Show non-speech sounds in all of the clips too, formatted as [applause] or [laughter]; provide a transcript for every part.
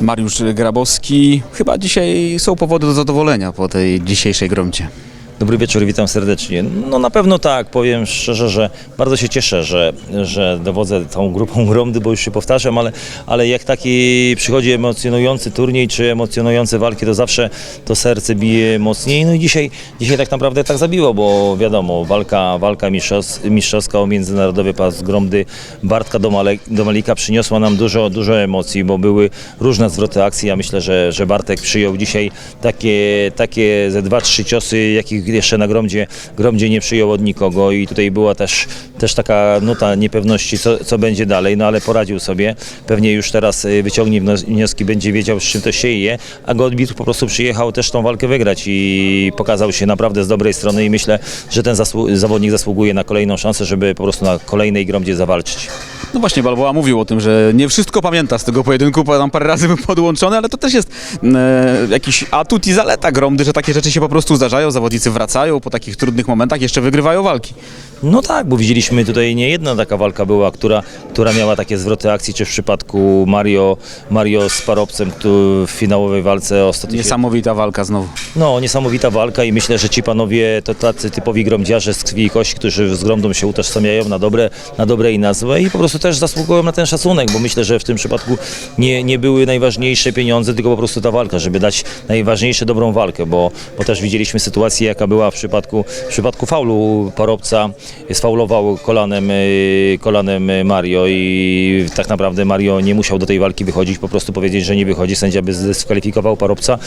Mariusz Grabowski. Chyba dzisiaj są powody do zadowolenia po tej dzisiejszej gromcie. Dobry wieczór, witam serdecznie. No na pewno tak, powiem szczerze, że bardzo się cieszę, że, że dowodzę tą grupą Gromdy, bo już się powtarzam, ale, ale jak taki przychodzi emocjonujący turniej, czy emocjonujące walki, to zawsze to serce bije mocniej. No i dzisiaj, dzisiaj tak naprawdę tak zabiło, bo wiadomo, walka, walka mistrzows, mistrzowska o międzynarodowy pas Gromdy Bartka Domalika przyniosła nam dużo, dużo emocji, bo były różne zwroty akcji. Ja myślę, że, że Bartek przyjął dzisiaj takie, takie ze dwa, trzy ciosy, jakich jeszcze na Gromdzie, Gromdzie nie przyjął od nikogo i tutaj była też, też taka nuta niepewności, co, co będzie dalej, no ale poradził sobie. Pewnie już teraz y, wyciągnie wnioski, będzie wiedział, z czym to się je, a Godbit po prostu przyjechał też tą walkę wygrać i pokazał się naprawdę z dobrej strony i myślę, że ten zasłu- zawodnik zasługuje na kolejną szansę, żeby po prostu na kolejnej Gromdzie zawalczyć. No właśnie, Balboa mówił o tym, że nie wszystko pamięta z tego pojedynku, bo tam parę razy był podłączony, ale to też jest e, jakiś atut i zaleta Gromdy, że takie rzeczy się po prostu zdarzają, zawodnicy wracają po takich trudnych momentach, jeszcze wygrywają walki. No tak, bo widzieliśmy tutaj nie jedna taka walka była, która, która miała takie zwroty akcji, czy w przypadku Mario, Mario z Parobcem który w finałowej walce o 100 tysięcy. Niesamowita walka znowu. No, niesamowita walka i myślę, że ci panowie to tacy typowi gromdziarze z krwi i kości, którzy z gromdą się utożsamiają na dobre, na dobre i na złe i po prostu też zasługują na ten szacunek, bo myślę, że w tym przypadku nie, nie były najważniejsze pieniądze, tylko po prostu ta walka, żeby dać najważniejsze dobrą walkę, bo, bo też widzieliśmy sytuację, jaka była w przypadku, w przypadku faulu. Parobca, sfaulował kolanem, y, kolanem Mario i tak naprawdę Mario nie musiał do tej walki wychodzić, po prostu powiedzieć, że nie wychodzi, sędzia by zdyskwalifikował Parobca.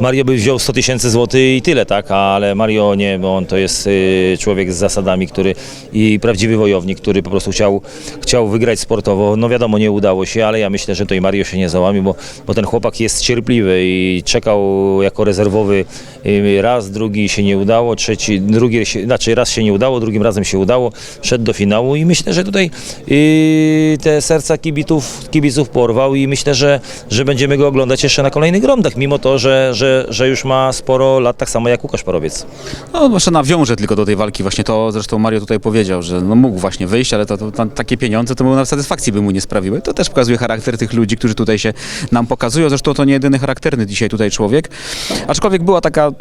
Mario by wziął 100 tysięcy złotych i tyle, tak, ale Mario nie, bo on to jest y, człowiek z zasadami, który i prawdziwy wojownik, który po prostu chciał, chciał wygrać sportowo. No wiadomo, nie udało się, ale ja myślę, że to i Mario się nie załamie, bo, bo ten chłopak jest cierpliwy i czekał jako rezerwowy y, raz, drugi się nie udało, trzeci, drugi znaczy raz się nie udało, drugim razem się udało, szedł do finału i myślę, że tutaj y, te serca kibiców, kibiców porwał i myślę, że, że będziemy go oglądać jeszcze na kolejnych gromdach, mimo to, że, że, że już ma sporo lat, tak samo jak Łukasz Parowiec. No jeszcze nawiążę tylko do tej walki, właśnie to zresztą Mario tutaj powiedział, że no mógł właśnie wyjść, ale to, to, to, takie pieniądze to mu na satysfakcji by mu nie sprawiły. To też pokazuje charakter tych ludzi, którzy tutaj się nam pokazują, zresztą to nie jedyny charakterny dzisiaj tutaj człowiek. Aczkolwiek była taka,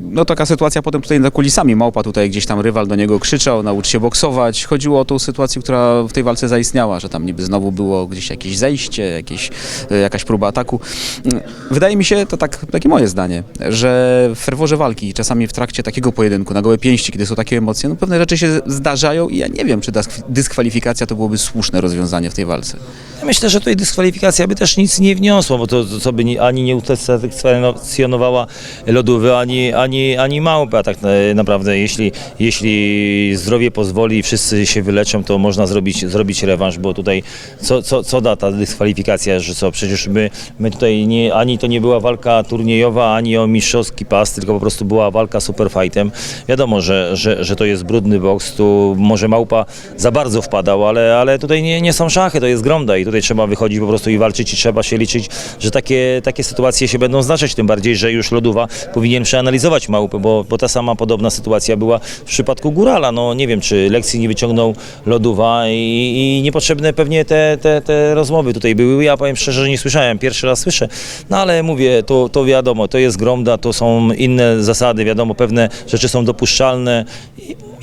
no taka sytuacja potem tutaj za kulisami, Małpa tutaj gdzieś tam rywal do niego krzyczał, naucz się boksować. Chodziło o tą sytuację, która w tej walce zaistniała, że tam niby znowu było gdzieś jakieś zejście, jakieś, e, jakaś próba ataku. Mm, Wydaje mi się, to tak, takie moje zdanie, że w ferworze walki, czasami w trakcie takiego pojedynku, na gołe pięści, kiedy są takie emocje, no pewne rzeczy się zdarzają i ja nie wiem, czy dyskwalifikacja to byłoby słuszne rozwiązanie w tej walce. Myślę, że tutaj dyskwalifikacja by też nic nie wniosła, bo to, to co by ni- ani nie usatysfakcjonowała lodówy, ani, ani, ani małpy, a tak na- naprawdę jeśli, jeśli zdrowie pozwoli i wszyscy się wyleczą, to można zrobić, zrobić rewanż, bo tutaj co, co, co da ta dyskwalifikacja, że co, przecież my, my tutaj nie, ani to nie była walka turniejowa, ani o mistrzowski pas, tylko po prostu była walka superfightem. Wiadomo, że, że, że to jest brudny boks, tu może małpa za bardzo wpadał, ale, ale tutaj nie, nie są szachy, to jest gromda i tutaj trzeba wychodzić po prostu i walczyć i trzeba się liczyć, że takie, takie sytuacje się będą zdarzać, tym bardziej, że już Lodowa powinien przeanalizować małpę, bo, bo ta sama podobna sytuacja była w przypadku Górala, no nie wiem, czy lekcji nie wyciągnął Lodowa i, i niepotrzebne pewnie te, te, te rozmowy tutaj były, ja powiem szczerze, że nie słyszałem, pierwszy raz słyszę, no ale mówię, to, to wiadomo, to jest gromda, to są inne zasady, wiadomo, pewne rzeczy są dopuszczalne.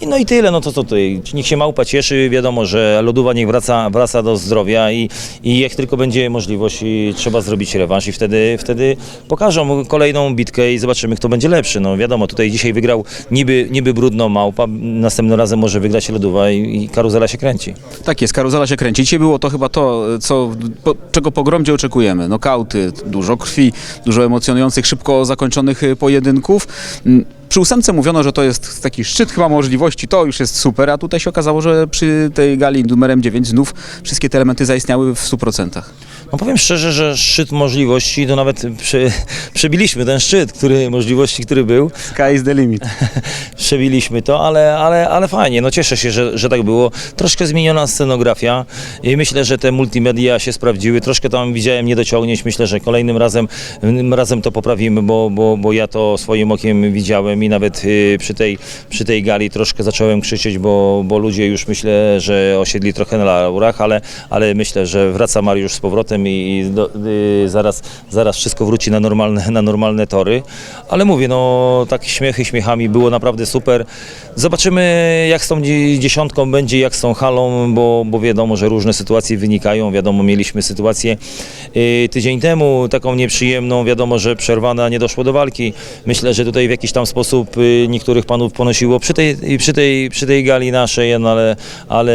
I, no i tyle, no to co tutaj, niech się małpa cieszy, wiadomo, że Lodowa niech wraca, wraca do zdrowia i, i jak tylko będzie możliwość i trzeba zrobić rewanż i wtedy, wtedy pokażą kolejną bitkę i zobaczymy, kto będzie lepszy. No wiadomo, tutaj dzisiaj wygrał niby, niby brudno małpa, następnym razem może wygrać Lodowa i, i karuzela się kręci. Tak jest, karuzela się kręci. Dzisiaj było to chyba to, co, po, czego po gromdzie oczekujemy. Nokauty, dużo krwi, dużo emocjonujących, szybko zakończonych y, pojedynków. Przy ósemce mówiono, że to jest taki szczyt chyba możliwości, to już jest super, a tutaj się okazało, że przy tej gali numerem 9 znów wszystkie te elementy zaistniały w 100%. No powiem szczerze, że szczyt możliwości, to nawet prze, przebiliśmy ten szczyt, który, możliwości, który był. Sky is the limit. [laughs] przebiliśmy to, ale, ale, ale fajnie, no cieszę się, że, że tak było. Troszkę zmieniona scenografia i myślę, że te multimedia się sprawdziły. Troszkę tam widziałem niedociągnięć, myślę, że kolejnym razem, razem to poprawimy, bo, bo, bo ja to swoim okiem widziałem czasami nawet y, przy tej, przy tej gali troszkę zacząłem krzyczeć, bo, bo ludzie już myślę, że osiedli trochę na laurach, ale, ale myślę, że wraca Mariusz z powrotem i do, y, zaraz, zaraz wszystko wróci na normalne, na normalne tory. Ale mówię, no tak śmiechy śmiechami było naprawdę super. Zobaczymy jak z tą dzie- dziesiątką będzie, jak z tą halą, bo, bo wiadomo, że różne sytuacje wynikają. Wiadomo, mieliśmy sytuację y, tydzień temu, taką nieprzyjemną. Wiadomo, że przerwana, nie doszło do walki. Myślę, że tutaj w jakiś tam sposób y, niektórych panów ponosiło przy tej, przy tej, przy tej gali naszej, no ale, ale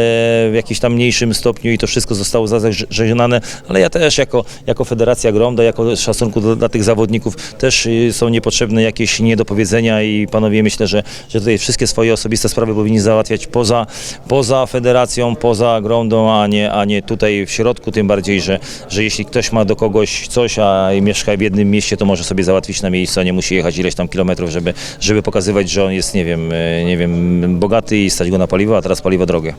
w jakimś tam mniejszym stopniu i to wszystko zostało zażegnane. Ale ja też jako, jako Federacja Gromda, jako szacunku do, dla tych zawodników też y, są niepotrzebne jakieś niedopowiedzenia i panowie myślę, że, że tutaj wszystkie swoje osobiste sprawy powinni załatwiać poza, poza federacją, poza Gromdą, a nie, a nie tutaj w środku, tym bardziej, że, że jeśli ktoś ma do kogoś coś, a mieszka w jednym mieście, to może sobie załatwić na miejscu, a nie musi jechać ileś tam kilometrów, żeby, żeby pokazywać, że on jest, nie wiem, y, nie wiem, bogaty i stać go na paliwo, a teraz paliwo drogie.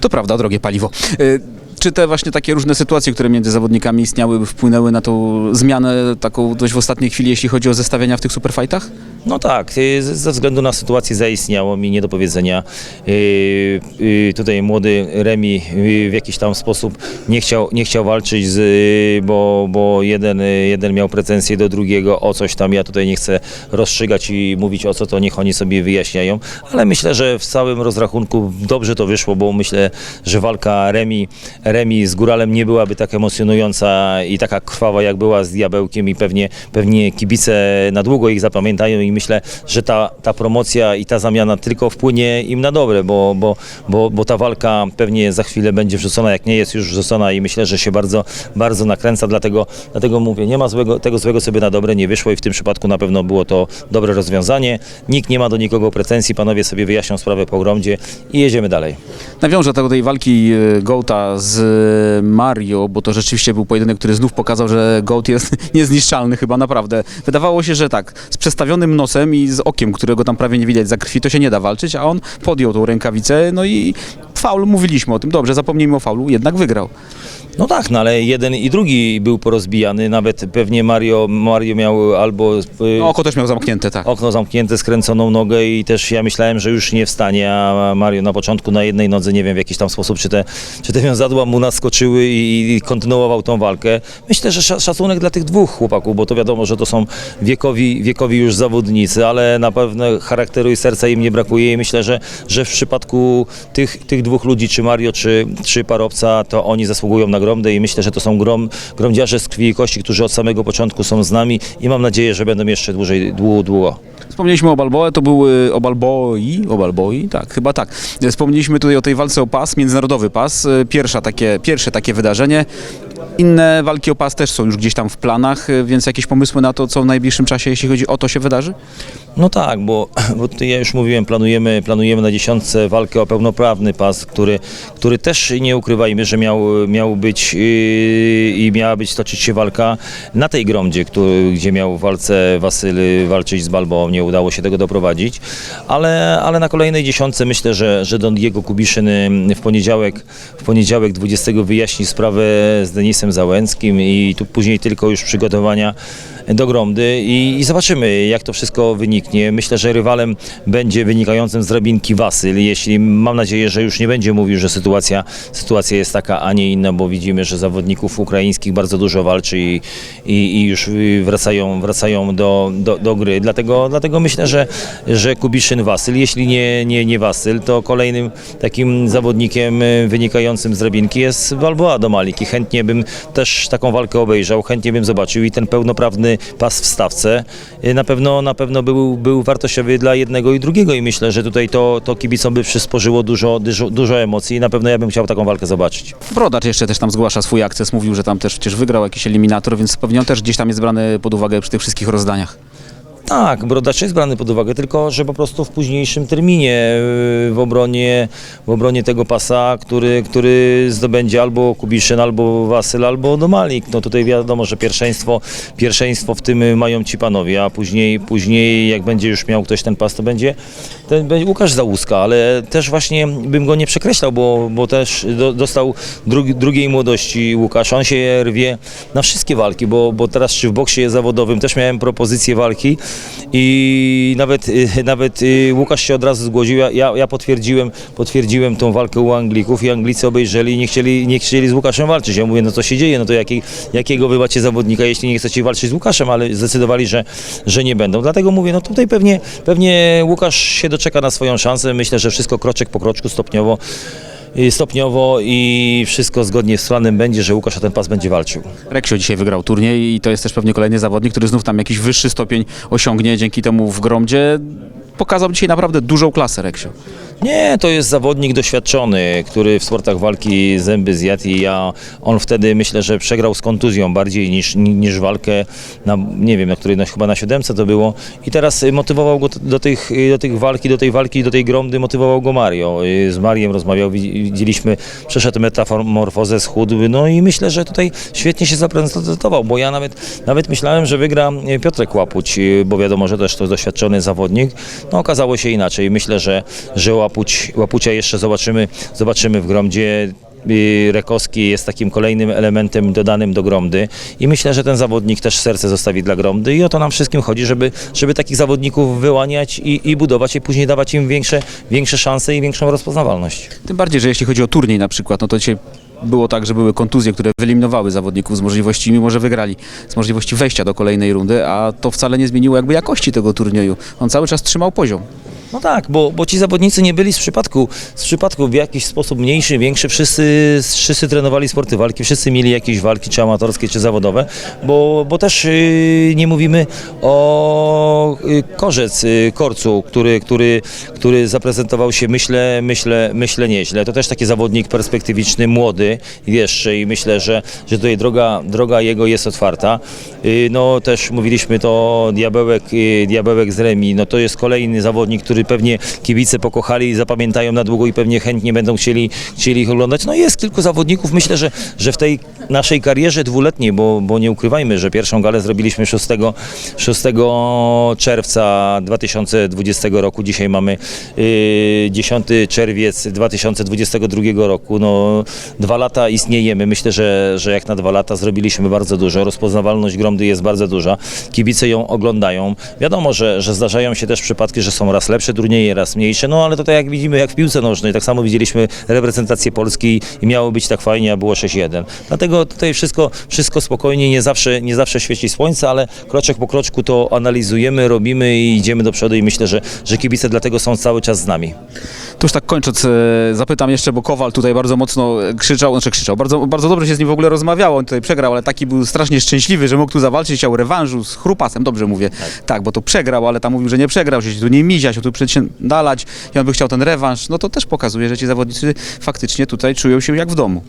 To prawda, drogie paliwo. Y, Czy te właśnie takie różne sytuacje, które między zawodnikami istniały, wpłynęły na tą zmianę taką dość w ostatniej chwili, jeśli chodzi o zestawienia w tych superfightach? No tak, y, ze względu na sytuację zaistniało mi nie do powiedzenia. Y, y, Tutaj młody Remi w jakiś tam sposób nie chciał, nie chciał walczyć, z, bo, bo jeden, jeden miał pretensje do drugiego o coś tam. Ja tutaj nie chcę rozstrzygać i mówić o co to, niech oni sobie wyjaśniają. Ale myślę, że w całym rozrachunku dobrze to wyszło, bo myślę, że walka Remi, Remi z Góralem nie byłaby tak emocjonująca i taka krwawa jak była z Diabełkiem i pewnie, pewnie kibice na długo ich zapamiętają i myślę, że ta, ta promocja i ta zamiana tylko wpłynie im na dobre, bo, bo, bo, bo ta walka pewnie za chwilę będzie wrzucona, jak nie jest już wrzucona i myślę, że się bardzo, bardzo nakręca, dlatego, dlatego mówię, nie ma złego, tego złego sobie na dobre nie wyszło i w tym przypadku na pewno było to dobre rozwiązanie. Nikt nie ma do nikogo pretensji, panowie sobie wyjaśnią sprawę po gromdzie i jedziemy dalej. Nawiążę do tej walki y, Goata z Mario, bo to rzeczywiście był pojedynek, który znów pokazał, że Goat jest [laughs] niezniszczalny chyba naprawdę. Wydawało się, że tak, z przestawionym nosem i z okiem, którego tam prawie nie widać za krwi, to się nie da walczyć, a on podjął tą rękawicę, no i faul, mówiliśmy o tym, dobrze, zapomnijmy o faulu, jednak wygrał. No tak, no ale jeden i drugi był porozbijany, nawet pewnie Mario, Mario miał albo No, oko też miał zamknięte, tak. okno zamknięte, skręconą nogę i też ja myślałem, że już nie wstanie, a Mario na początku na jednej nodze, nie wiem w jakiś tam sposób, czy te, czy te wiązadła mu naskoczyły i, i kontynuował tą walkę. Myślę, że sza- szacunek dla tych dwóch chłopaków, bo to wiadomo, że to są wiekowi, wiekowi już zawodnicy, ale na pewno charakteru i serca im nie brakuje i myślę, że, że w przypadku tych, tych dwóch ludzi, czy Mario, czy, czy Parowca, to oni zasługują na gromdę i myślę, że to są grom, gromdziarze z krwi i kości, którzy od samego początku są z nami i mam nadzieję, że będą jeszcze dłużej, długo, długo. Wspomnieliśmy o Balboe, to był y, o Balboi, o Balboi, tak, chyba tak. Wspomnieliśmy tutaj o tej walce o pas, międzynarodowy pas, y, pierwsza takie, pierwsze takie wydarzenie. Inne walki o pas też są już gdzieś tam w planach, y, więc jakieś pomysły na to, co w najbliższym czasie, jeśli chodzi o to, się wydarzy? No tak, bo, [clears throat] bo ja już mówiłem, planujemy, planujemy na dziesiątce walkę o pełnoprawny pas, który, który też nie ukrywajmy, że miał, miał być yy, i miała być toczyć się walka na tej gromdzie, który, gdzie miał w walce Wasyl walczyć z Balboą, nie udało się tego doprowadzić, ale, ale na kolejnej dziesiątce myślę, że, że Don Diego Kubiszyn w poniedziałek, w poniedziałek 20 wyjaśni sprawę z Denisem Załęckim i tu później tylko już przygotowania do Gromdy i, i zobaczymy, jak to wszystko wyniknie. Myślę, że rywalem będzie wynikającym z drabinki Wasyl, jeśli mam nadzieję, że już nie będzie mówił, że sytuacja, sytuacja jest taka, a nie inna, bo widzimy, że zawodników ukraińskich bardzo dużo walczy i, i, i już wracają, wracają do, do, do gry. Dlatego, dlatego myślę, że, że Kubiszyn Wasyl, jeśli nie, nie, nie Wasyl, to kolejnym takim zawodnikiem y, wynikającym z drabinki jest Balboa do Maliki. Chętnie bym też taką walkę obejrzał, chętnie bym zobaczył i ten pełnoprawny pas w stawce y, na pewno, na pewno był, był wartościowy dla jednego i drugiego i myślę, że tutaj to, to kibicom by przysporzyło dużo, dużo, dużo emocji i na pewno ja bym chciał taką walkę zobaczyć. Brodacz jeszcze też tam zgłasza swój akces, mówił, że tam też przecież wygrał jakiś eliminator, więc pewnie on też gdzieś tam jest brany pod uwagę przy tych wszystkich rozdaniach. Tak, Brodacz jest brany pod uwagę, tylko że po prostu w późniejszym terminie yy, w obronie, w obronie tego pasa, który, który zdobędzie albo Kubiszyn, albo Wasyl, albo Domalik. No tutaj wiadomo, że pierwszeństwo, pierwszeństwo w tym mają ci panowie, a później, później jak będzie już miał ktoś ten pas, to będzie, ten będzie Łukasz Załuska, ale też właśnie bym go nie przekreślał, bo, bo też do, dostał drugi, drugiej młodości Łukasz. On się rwie na wszystkie walki, bo, bo teraz czy w boksie zawodowym też miałem propozycję walki i nawet, y, nawet y, Łukasz się od razu zgłosił, ja, ja, potwierdziłem, potwierdziłem tą walkę u Anglików i Anglicy obejrzeli i nie chcieli, nie chcieli z Łukaszem walczyć. Ja mówię, no co się dzieje, no to jaki, jakiego wy macie zawodnika, jeśli nie chcecie walczyć z Łukaszem, ale zdecydowali, że, że nie będą. Dlatego mówię, no tutaj pewnie, pewnie Łukasz się doczeka na swoją szansę. Myślę, że wszystko kroczek po kroczku, stopniowo, stopniowo i wszystko zgodnie z planem będzie, że Łukasz o ten pas będzie walczył. Reksio dzisiaj wygrał turniej i to jest też pewnie kolejny zawodnik, który znów tam jakiś wyższy stopień osiągnie. Dzięki temu w Gromdzie pokazał dzisiaj naprawdę dużą klasę Reksio. Nie, to jest zawodnik doświadczony, który w sportach walki zęby zjadł i ja, on wtedy myślę, że przegrał z kontuzją bardziej niż, niż walkę na, nie wiem, na której, no, chyba na siódemce to było i teraz y, motywował go do tych, y, do tych walki, do tej walki, do tej gromdy motywował go Mario. Y, Z Mariem rozmawiał, widzi- widzieliśmy, przeszedł metamorfozę, schudł, no i myślę, że tutaj świetnie się zaprezentował, bo ja nawet, nawet myślałem, że wygra Piotrek Łapuć, bo wiadomo, że też to doświadczony zawodnik. No okazało się inaczej. Myślę, że, że Łapucia jeszcze zobaczymy, zobaczymy w Gromdzie. Rekowski jest takim kolejnym elementem dodanym do Gromdy i myślę, że ten zawodnik też serce zostawi dla Gromdy i o to nam wszystkim chodzi, żeby, żeby takich zawodników wyłaniać i, i budować i później dawać im większe, większe szanse i większą rozpoznawalność. Tym bardziej, że jeśli chodzi o turniej na przykład, no to dzisiaj było tak, że były kontuzje, które wyeliminowały zawodników z możliwości, mimo że wygrali, z możliwości wejścia do kolejnej rundy, a to wcale nie zmieniło jakby jakości tego turnieju. On cały czas trzymał poziom. No tak, bo, bo ci zawodnicy nie byli z przypadku, z przypadku w jakiś sposób mniejszy, większy, wszyscy, wszyscy trenowali sporty walki, wszyscy mieli jakieś walki, czy amatorskie, czy zawodowe, bo, bo też yy, nie mówimy o yy, Korzec, yy, Korcu, który, który, który zaprezentował się, myślę, myślę, myślę nieźle. To też taki zawodnik perspektywiczny, młody jeszcze i myślę, że, że tutaj droga, droga jego jest otwarta. Yy, no też mówiliśmy to Diabełek, yy, Diabełek z Remi, no to jest kolejny zawodnik, który pewnie kibice pokochali i zapamiętają na długo i pewnie chętnie będą chcieli, chcieli ich oglądać. No jest kilku zawodników, myślę, że, że w tej naszej karierze dwuletniej, bo, bo nie ukrywajmy, że pierwszą galę zrobiliśmy 6, 6 czerwca 2020 roku, dzisiaj mamy yy, 10 czerwiec 2022 roku. No, dwa lata istniejemy, myślę, że, że jak na dwa lata zrobiliśmy bardzo dużo, rozpoznawalność Gromdy jest bardzo duża, kibice ją oglądają. Wiadomo, że, że zdarzają się też przypadki, że są raz lepsze turnieje, raz mniejsze, no ale to tak jak widzimy, jak w piłce nożnej, tak samo widzieliśmy reprezentację Polski i miało być tak fajnie, a było 6-1. Dlatego tutaj wszystko, wszystko spokojnie, nie zawsze, nie zawsze świeci słońce, ale kroczek po kroczku to analizujemy, robimy i idziemy do przodu i myślę, że, że kibice dlatego są cały czas z nami. To już tak kończąc, e, zapytam jeszcze, bo Kowal tutaj bardzo mocno krzyczał, znaczy krzyczał, bardzo, bardzo dobrze się z nim w ogóle rozmawiało, on tutaj przegrał, ale taki był strasznie szczęśliwy, że mógł tu zawalczyć, chciał rewanżu z Chrupasem, dobrze mówię, tak. bo to przegrał, ale tam mówił, że nie przegrał, że się tu nie mizia, się tu dalać i on by chciał ten rewanż, no to też pokazuje, że ci zawodnicy faktycznie tutaj czują się jak w domu.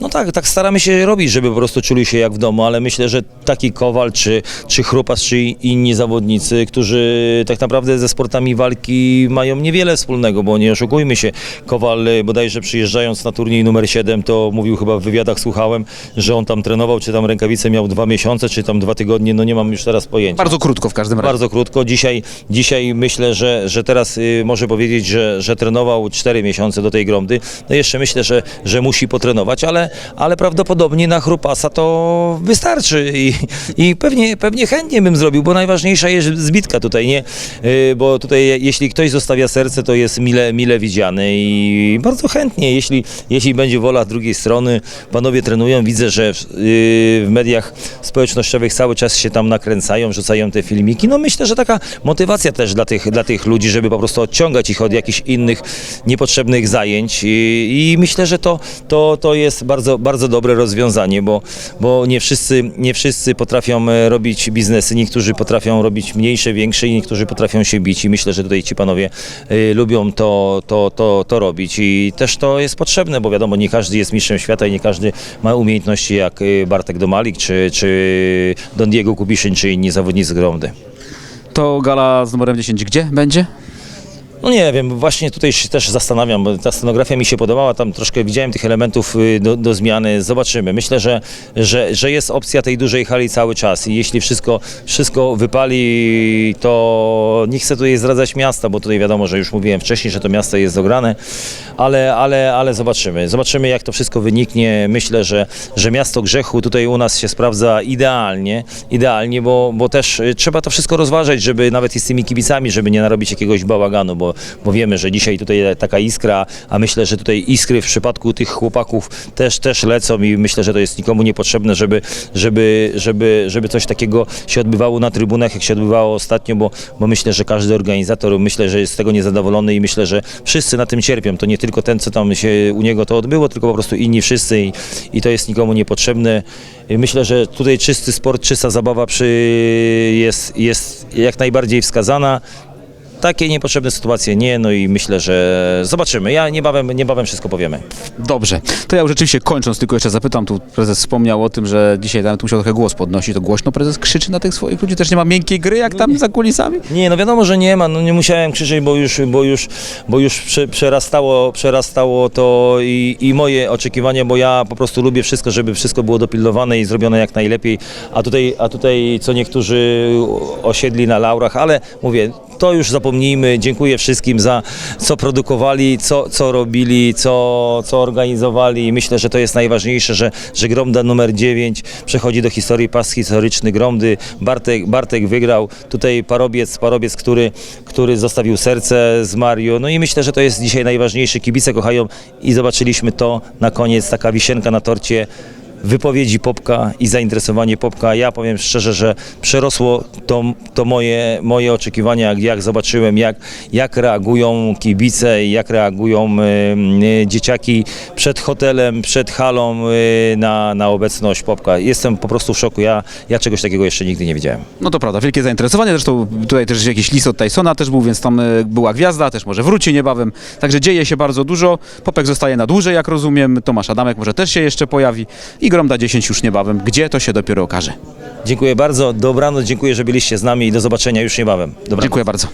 No tak, tak staramy się robić, żeby po prostu czuli się jak w domu, ale myślę, że taki Kowal, czy, czy Chrupas, czy inni zawodnicy, którzy tak naprawdę ze sportami walki mają niewiele wspólnego, bo nie oszukujmy się, Kowal y, bodajże przyjeżdżając na turniej numer 7, to mówił chyba w wywiadach, słuchałem, że on tam trenował, czy tam rękawice miał dwa miesiące, czy tam dwa tygodnie, no nie mam już teraz pojęcia. Bardzo krótko w każdym razie. Bardzo krótko. Dzisiaj, dzisiaj myślę, że, że teraz y, może powiedzieć, że, że trenował 4 miesiące do tej gromdy. No jeszcze myślę, że, że musi potrenować, ale, ale prawdopodobnie na Chrupasa to wystarczy i, i pewnie, pewnie chętnie bym zrobił, bo najważniejsza jest zbitka tutaj, nie? Y, bo tutaj jeśli ktoś zostawia serce, to jest mile, mile widziany i bardzo chętnie, jeśli, jeśli będzie wola z drugiej strony, panowie trenują, widzę, że w, y, w mediach społecznościowych cały czas się tam nakręcają, rzucają te filmiki. No myślę, że taka motywacja też dla tych, dla tych ludzi, żeby po prostu odciągać ich od jakichś innych niepotrzebnych zajęć i, i myślę, że to, to, to jest bardzo, bardzo dobre rozwiązanie, bo, bo nie, wszyscy, nie wszyscy potrafią e, robić biznesy, niektórzy potrafią robić mniejsze, większe i niektórzy potrafią się bić i myślę, że tutaj ci panowie y, lubią to, to, to, to robić i też to jest potrzebne, bo wiadomo, nie każdy jest mistrzem świata i nie każdy ma umiejętności jak y, Bartek Domalik czy, czy Don Diego Kubiszyn czy inni zawodnicy Gromdy. To gala z numerem 10 gdzie będzie? No nie wiem, właśnie tutaj się też zastanawiam, bo ta scenografia mi się podobała, tam troszkę widziałem tych elementów y, do, do zmiany, zobaczymy. Myślę, że, że, że jest opcja tej dużej hali cały czas i jeśli wszystko, wszystko wypali, to nie chcę tutaj zdradzać miasta, bo tutaj wiadomo, że już mówiłem wcześniej, że to miasto jest dograne, ale, ale, ale zobaczymy. Zobaczymy jak to wszystko wyniknie. Myślę, że, że miasto grzechu tutaj u nas się sprawdza idealnie, idealnie, bo, bo też y, trzeba to wszystko rozważać, żeby nawet i z tymi kibicami, żeby nie narobić jakiegoś bałaganu, bo, bo wiemy, że dzisiaj tutaj taka iskra, a myślę, że tutaj iskry w przypadku tych chłopaków też, też lecą i myślę, że to jest nikomu niepotrzebne, żeby, żeby, żeby, żeby coś takiego się odbywało na trybunach, jak się odbywało ostatnio, bo, bo myślę, że każdy organizator myślę, że jest z tego niezadowolony i myślę, że wszyscy na tym cierpią. To nie tylko ten, co tam się u niego to odbyło, tylko po prostu inni wszyscy i, i to jest nikomu niepotrzebne. Myślę, że tutaj czysty sport, czysta zabawa przy jest, jest jak najbardziej wskazana. Takie niepotrzebne sytuacje nie, no i myślę, że zobaczymy. Ja niebawem, niebawem wszystko powiemy. Dobrze, to ja już rzeczywiście kończąc tylko jeszcze zapytam, tu prezes wspomniał o tym, że dzisiaj nawet musiał trochę głos podnosić, to głośno prezes krzyczy na tych swoich ludzi, też nie ma miękkiej gry jak tam za kulisami? Nie, no wiadomo, że nie ma, no nie musiałem krzyczeć, bo już, bo już, bo już prze, przerastało, przerastało to i, i moje oczekiwania, bo ja po prostu lubię wszystko, żeby wszystko było dopilnowane i zrobione jak najlepiej, a tutaj, a tutaj co niektórzy osiedli na laurach, ale mówię, to już dziękuję wszystkim za co produkowali, co, co robili, co, co organizowali. Myślę, że to jest najważniejsze, że, że Gromda numer 9 przechodzi do historii pas historyczny Gromdy, Bartek, Bartek wygrał, tutaj Parobiec, Parobiec, który, który zostawił serce z Mario, no i myślę, że to jest dzisiaj najważniejsze, kibice kochają i zobaczyliśmy to na koniec, taka wisienka na torcie, wypowiedzi Popka i zainteresowanie Popka. Ja powiem szczerze, że przerosło to, to moje, moje oczekiwania, jak, zobaczyłem, jak, jak reagują kibice, jak reagują y, dzieciaki przed hotelem, przed halą y, na, na obecność Popka. Jestem po prostu w szoku. Ja, ja czegoś takiego jeszcze nigdy nie widziałem. No to prawda, wielkie zainteresowanie, zresztą tutaj też jakiś list od Tysona też był, więc tam e, była gwiazda, też może wróci niebawem, także dzieje się bardzo dużo, Popek zostaje na dłużej, jak rozumiem, Tomasz Adamek może też się jeszcze pojawi i Gromda 10 już niebawem, gdzie to się dopiero okaże. Dziękuję bardzo, dobranoc, dziękuję, że byliście z nami i do zobaczenia już niebawem. Dobranoc. Dziękuję bardzo.